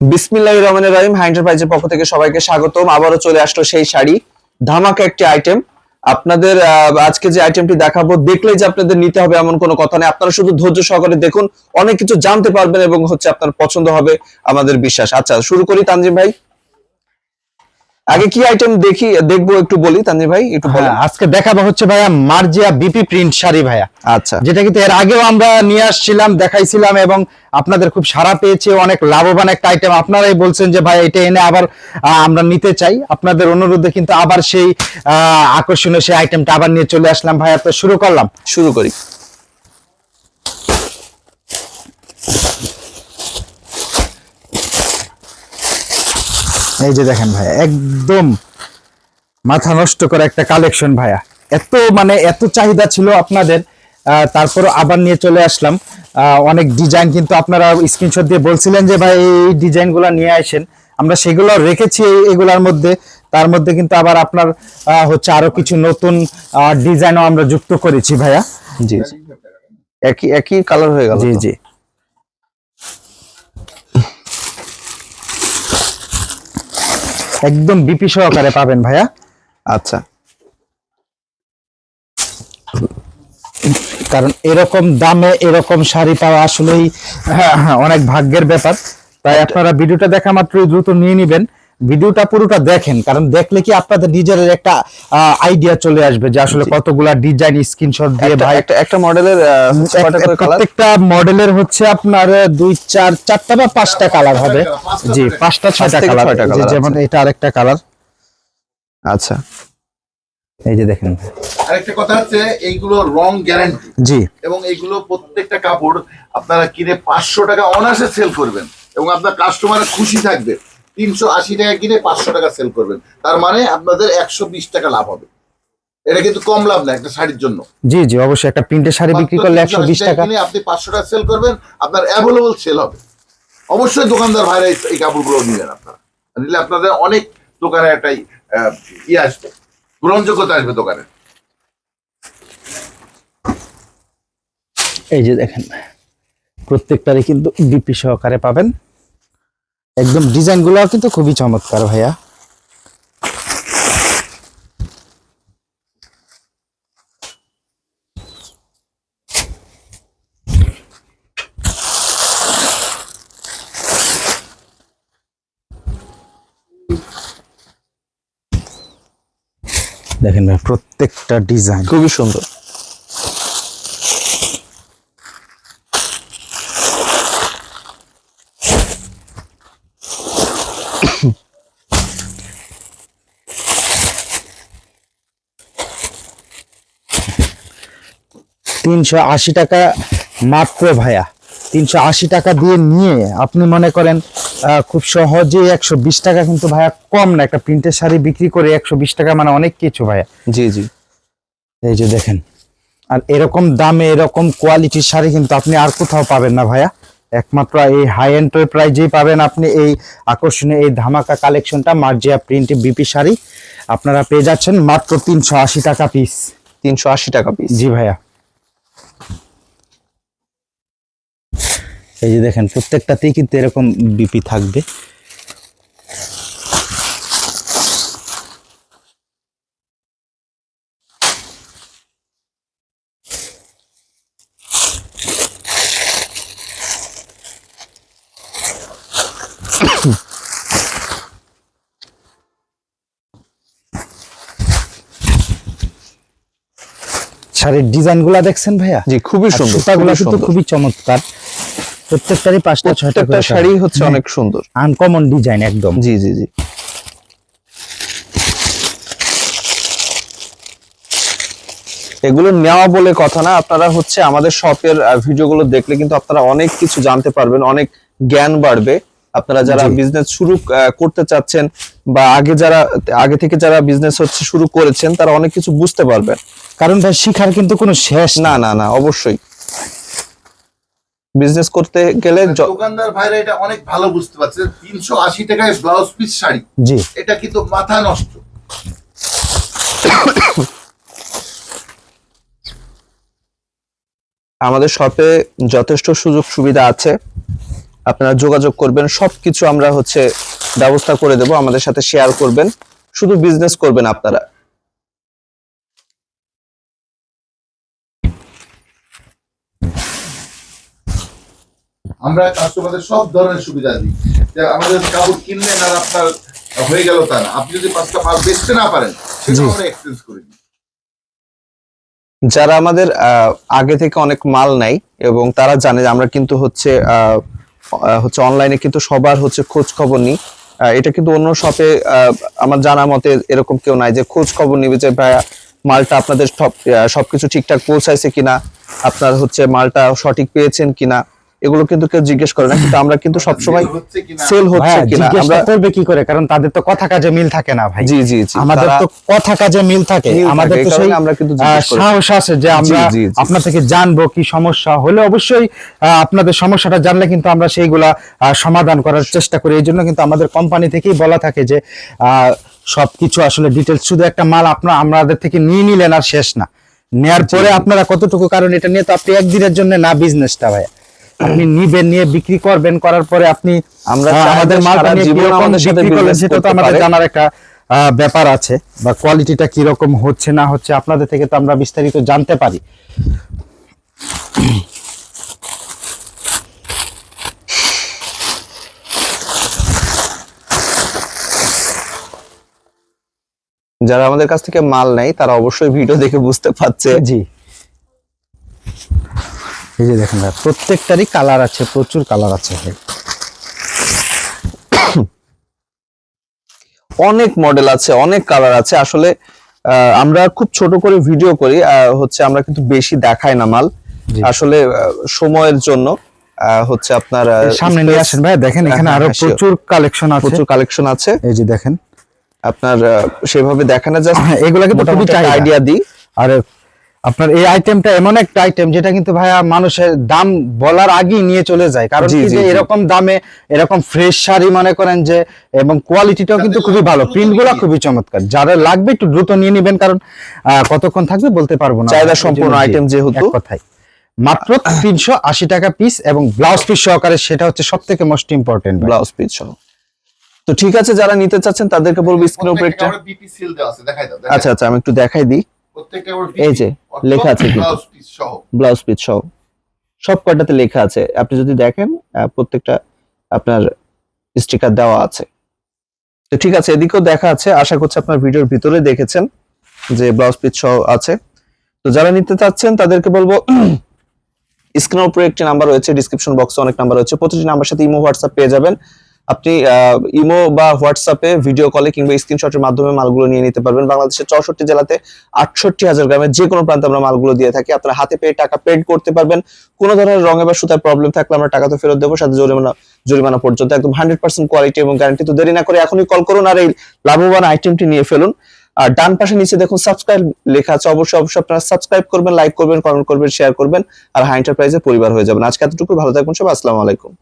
বিসমিল্লাহ রহমানের রহিম হাই পক্ষ থেকে সবাইকে স্বাগতম। আবারও চলে আসলো সেই শাড়ি। ধামাকা একটি আইটেম আপনাদের আজকে যে আইটেমটি দেখাবো দেখলেই যে আপনাদের নিতে হবে এমন কোনো কথা নেই। আপনারা শুধু ধৈর্য সহকারে দেখুন, অনেক কিছু জানতে পারবেন এবং হচ্ছে আপনার পছন্দ হবে আমাদের বিশ্বাস। আচ্ছা শুরু করি তানজিম ভাই। আগে কি আইটেম দেখি দেখব একটু বলি তানজিম ভাই একটু বলেন। হ্যাঁ, আজকে দেখাবো হচ্ছে ভাইয়া মার্জিয়া বিপি প্রিন্ট শাড়ি ভাইয়া। আচ্ছা। যেটা কিন্তু এর আগেও আমরা নিয়ে আসছিলাম দেখাইছিলাম এবং আপনাদের খুব সারা পেয়েছে অনেক লাভবান একটা আইটেম আপনারাই বলছেন যে ভাই এটা এনে আবার আমরা নিতে চাই। আপনাদের অনুরোধে কিন্তু আবার সেই আকর্ষণীয় সেই আইটেমটা আবার নিয়ে চলে আসলাম ভাইয়া। তো শুরু করলাম। শুরু করি। এই যে দেখেন ভাইয়া একদম মাথা নষ্ট করে একটা কালেকশন ভাইয়া। এত মানে এত চাহিদা ছিল আপনাদের তারপর আবার নিয়ে চলে আসলাম। অনেক ডিজাইন কিন্তু আপনারা স্ক্রিনশট দিয়ে বলছিলেন যে ভাই এই ডিজাইনগুলা নিয়ে আসেন। আমরা সেগুলো রেখেছি এগুলার মধ্যে। তার মধ্যে কিন্তু আবার আপনার হচ্ছে আরও কিছু নতুন ডিজাইনও আমরা যুক্ত করেছি ভাইয়া। জি। একই একই কালার হয়ে গেল জি জি। একদম বিপি সহকারে পাবেন ভাইয়া। আচ্ছা। কারণ এরকম দামে এরকম শাড়ি পাওয়া আসলেই অনেক ভাগ্যের ব্যাপার। তাই আপনারা ভিডিওটা দেখা মাত্রই দ্রুত নিয়ে নেবেন। ভিডিওটা পুরোটা দেখেন কারণ দেখলে কি আপনাদের নিজের একটা আইডিয়া চলে আসবে যে আসলে কতগুলা ডিজাইন স্ক্রিনশট দিয়ে ভাই একটা একটা মডেলের কালার প্রত্যেকটা মডেলের হচ্ছে আপনার দুই চার চারটা বা পাঁচটা কালার হবে। জি পাঁচটা ছয়টা কালার যেমন এটা আরেকটা কালার আচ্ছা। এই যে দেখেন। আরেকটা কথা হচ্ছে এইগুলো রং গ্যারান্টি জি। এবং এইগুলো প্রত্যেকটা কাপড় আপনারা কিনে পাঁচশো টাকা অনার্সে সেল করবেন এবং আপনার কাস্টমার খুশি থাকবে। তিনশো আশি টাকা কিনে পাঁচশো টাকা সেল করবেন। তার মানে আপনাদের একশো বিশ টাকা লাভ হবে। এটা কিন্তু কম লাভ না একটা শাড়ির জন্য। জি জি অবশ্যই একটা প্রিন্টের শাড়ি বিক্রি করলে একশো বিশ টাকা কিনে আপনি পাঁচশো টাকা সেল করবেন আপনার অ্যাভেলেবল সেল হবে। অবশ্যই দোকানদার ভাইরা এই- কাপড়গুলো নিলেন আপনারা। নিলে আপনাদের অনেক দোকানে একটা আহ, ইয়ে আসবে। গ্রহণযোগ্যতা আসবে দোকানে। এই যে দেখেন প্রত্যেকটারই কিন্তু বিপি সহকারে পাবেন। একদম ডিজাইনগুলো কিন্তু খুবই চমৎকার ভাইয়া। দেখেন প্রত্যেকটা ডিজাইন খুবই সুন্দর। তিনশো আশি টাকা মাত্র ভাইয়া। তিনশো আশি টাকা দিয়ে নিয়ে আপনি মনে করেন খুব সহজে একশো বিশ টাকা কিন্তু ভাইয়া কম না। একটা প্রিন্টের শাড়ি বিক্রি করে একশো বিশ টাকা মানে অনেক কিছু ভাইয়া। জি জি। এই যে দেখেন আর এরকম দামে এরকম কোয়ালিটির শাড়ি কিন্তু আপনি আর কোথাও পাবেন না ভাইয়া। একমাত্র এই হাই এন্টারপ্রাইজেই পাবেন আপনি এই আকর্ষণীয় এই ধামাকা কালেকশনটা মার্জিয়া প্রিন্ট বিপি শাড়ি। আপনারা পেয়ে যাচ্ছেন মাত্র তিনশো আশি টাকা পিস তিনশো আশি টাকা পিস জি ভাইয়া। এই যে দেখেন প্রত্যেকটাতেই কিন্তু এরকম বিপি থাকবে। শাড়ির ডিজাইনগুলা দেখছেন ভাইয়া? জি খুবই আর সুন্দর সুতাগুলো কিন্তু সুন্দর। খুবই চমৎকার। প্রত্যেকটারই পাঁচটা ছয়টা প্রত্যেকটা শাড়ি হচ্ছে অনেক সুন্দর। আনকমন ডিজাইন একদম। জি জি জি। এগুলো নেওয়া বলে কথা না আপনারা হচ্ছে আমাদের শপের ভিডিওগুলো দেখলে কিন্তু আপনারা অনেক কিছু জানতে পারবেন অনেক জ্ঞান বাড়বে। আপনারা যারা বিজনেস শুরু করতে চাচ্ছেন বা আগে যারা আগে থেকে যারা বিজনেস হচ্ছে শুরু করেছেন তারা অনেক কিছু বুঝতে পারবেন। কারণ ভাই শিখার কিন্তু কোনো শেষ না না না অবশ্যই। বিজনেস করতে গেলে য- দোকানদার ভাইরা এটা অনেক ভালো বুঝতে পারছে। তিনশো আশি টাকায় ব্লাউজ পিস শাড়ি। জি। এটা কিন্তু মাথা নষ্ট। আমাদের শপে যথেষ্ট সুযোগ সুবিধা আছে। আপনারা যোগাযোগ করবেন। সবকিছু আমরা হচ্ছে ব্যবস্থা করে দেব। আমাদের সাথে শেয়ার করবেন। শুধু বিজনেস করবেন আপনারা। আমরা কাস্টমারদের সব ধরনের সুবিধা দিই। যে আমাদের কাপড় কিনলেন আর আপনার হয়ে গেল তা না। আপনি যদি পাঁচটা মাল বেচতে না পারেন সেটা আমরা এক্সচেঞ্জ করে দিই। যারা আমাদের আগে থেকে অনেক মাল নাই এবং তারা জানে যে আমরা কিন্তু হচ্ছে হচ্ছে অনলাইনে কিন্তু সবার হচ্ছে খোঁজ খবর নিই এটা কিন্তু অন্য শপে আমার জানা মতে এরকম কেউ নাই যে খোঁজ খবর নিবে যে ভাইয়া মালটা আপনাদের সব সবকিছু ঠিকঠাক পৌঁছাইছে কিনা? আপনার হচ্ছে মালটা সঠিক পেয়েছেন কিনা? এগুলো কিন্তু কেউ জিজ্ঞেস করে না কিন্তু আমরা কিন্তু সবসময় সেল হচ্ছে কিনা? আমরা করবে কি করে? কারণ তাদের তো কথা কাজে মিল থাকে না ভাই। জি জি জি আমাদের তো কথা কাজে মিল থাকে। আমাদের তো সেই আমরা কিন্তু জিজ্ঞেস করি। সাহস আছে যে আমরা। আপনার থেকে জানব কি সমস্যা হলে অবশ্যই আপনাদের সমস্যাটা জানলে কিন্তু আমরা সেইগুলা আহ, সমাধান করার চেষ্টা করি। এই জন্য কিন্তু আমাদের কোম্পানি থেকেই বলা থাকে যে আহ, সবকিছু আসলে ডিটেলস শুধু একটা মাল আপনার আমাদের থেকে নিয়ে নিলেন আর শেষ না। নেয়ার পরে আপনারা কতটুকু কারণ এটা নিয়ে তো আপনি একদিনের জন্য না বিজনেসটা ভাই আপনি নিবেন নিয়ে বিক্রি করবেন করার পরে আপনি আমরা আমাদের জীবন সাথে business সেটা তো আমাদের জানার একটা ব্যাপার আছে বা কোয়ালিটিটা হচ্ছে না হচ্ছে আপনাদের থেকে তো আমরা বিস্তারিত জানতে পারি। যারা আমাদের কাছ থেকে মাল নেয় তারা অবশ্যই ভিডিও দেখে বুঝতে পারছে। জি। এই যে দেখেন ভাই প্রত্যেকটারই কালার আছে প্রচুর কালার আছে ভাই। অনেক মডেল আছে অনেক কালার আছে। আসলে আমরা খুব ছোট করে ভিডিও করি হচ্ছে আমরা কিন্তু বেশি দেখাই না মাল। আসলে সময়ের জন্য আহ, হচ্ছে আপনার সামনে নিয়ে আসেন ভাই দেখেন এখানে হ্যাঁ, আরও হ্যাঁ, প্রচুর কালেকশন আছে। প্রচুর কালেকশন আছে। এই যে দেখেন। আপনার সেভাবে দেখানো জাস্ট এগুলাকে এগুলা কিন্তু খুবই। আইডিয়া দিই। আর আপনার এই আইটেমটা এমন একটা আইটেম যেটা কিন্তু ভাইয়া মানুষের দাম বলার আগেই নিয়ে চলে যায়। কারণ কি যে এরকম দামে এরকম ফ্রেশ শাড়ি মনে করেন যে এবং কোয়ালিটিটাও কিন্তু খুবই ভালো। প্রিন্টগুলা খুবই চমৎকার। যারা লাগবে একটু দ্রুত নিয়ে নেবেন কারণ কতক্ষণ থাকবে বলতে পারব না। চাহিদা সম্পূর্ণ আইটেম যেহেতু। এক কথায়। মাত্র তিনশো আশি টাকা পিস এবং ব্লাউজ পিস সহকারে সেটা হচ্ছে সব থেকে মোস্ট ইম্পর্টেন্ট ব্লাউজ পিস সহ। তো ঠিক আছে যারা নিতে চাচ্ছেন তাদেরকে বলব স্ক্রিন উপরে একটা বিপি সিল দেওয়া আছে দেখাই দাও আচ্ছা আচ্ছা আমি একটু দেখাই দিই। এই যে, লেখা আছে। ব্লাউজ পিস সহ। সব কয়টাতে লেখা আছে? আপনি যদি দেখেন প্রত্যেকটা আপনার স্টিকার দেওয়া আছে। তো ঠিক আছে এদিকেও দেখা আছে। আশা করছি আপনার ভিডিওর ভিতরে দেখেছেন যে ব্লাউজ পিস সহ আছে। তো যারা নিতে চাচ্ছেন তাদেরকে বলব স্ক্রিনের উপরে একটি নাম্বার রয়েছে ডিসক্রিপশন বক্সে অনেক নাম্বার রয়েছে। প্রতিটি নাম্বার সাথে ইমো হোয়াটসঅ্যাপ পেয়ে যাবেন। আপনি ইমো বা হোয়াটসঅ্যাপে ভিডিও কলে কিংবা স্ক্রিনশটের মাধ্যমে মালগুলো নিয়ে নিতে পারবেন। বাংলাদেশের চৌষট্টি জেলাতে আটষট্টি হাজার গ্রামের যে কোনো প্রান্তে আমরা মালগুলো দিয়ে থাকি। আপনারা হাতে পেয়ে টাকা পেড করতে পারবেন। কোনো ধরনের রঙে বা সুতার প্রবলেম থাকলে আমরা টাকা তো ফেরত দেবো, সাথে জরিমানা জরিমানা পর্যন্ত একদম হান্ড্রেড পার্সেন্ট কোয়ালিটি এবং গ্যারান্টি তো দেরি না করে এখনই কল করুন আর এই লাভবান আইটেমটি নিয়ে ফেলুন। আর ডান পাশে নিচে দেখুন সাবস্ক্রাইব লেখা আছে। অবশ্যই অবশ্যই আপনারা সাবস্ক্রাইব করবেন লাইক করবেন কমেন্ট করবেন শেয়ার করবেন। আর হাই এন্টারপ্রাইজের পরিবার হয়ে যাবেন। আজকে এতটুকু ভালো থাকবেন সব আসসালামু আলাইকুম।